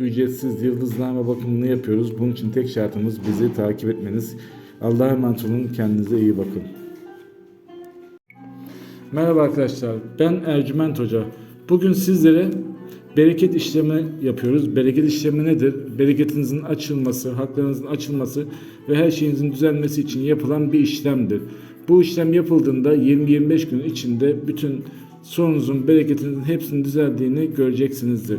ücretsiz yıldızname bakımını yapıyoruz. Bunun için tek şartımız bizi takip etmeniz. Allah'a emanet olun. Kendinize iyi bakın. Merhaba arkadaşlar. Ben Ercüment Hoca. Bugün sizlere bereket işlemi yapıyoruz. Bereket işlemi nedir? Bereketinizin açılması, haklarınızın açılması ve her şeyinizin düzelmesi için yapılan bir işlemdir. Bu işlem yapıldığında 20-25 gün içinde bütün sorunuzun, bereketinizin hepsinin düzeldiğini göreceksinizdir.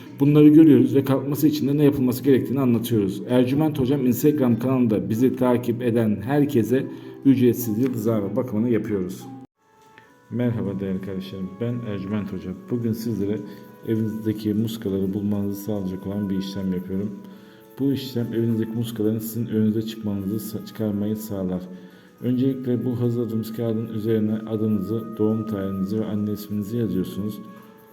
bunları görüyoruz ve kalkması için de ne yapılması gerektiğini anlatıyoruz. Ercüment Hocam Instagram kanalında bizi takip eden herkese ücretsiz yıldızlama bakımını yapıyoruz. Merhaba değerli kardeşlerim. Ben Ercüment Hoca. Bugün sizlere evinizdeki muskaları bulmanızı sağlayacak olan bir işlem yapıyorum. Bu işlem evinizdeki muskaların sizin önünüze çıkmanızı çıkarmayı sağlar. Öncelikle bu hazırladığımız kağıdın üzerine adınızı, doğum tarihinizi ve anne isminizi yazıyorsunuz.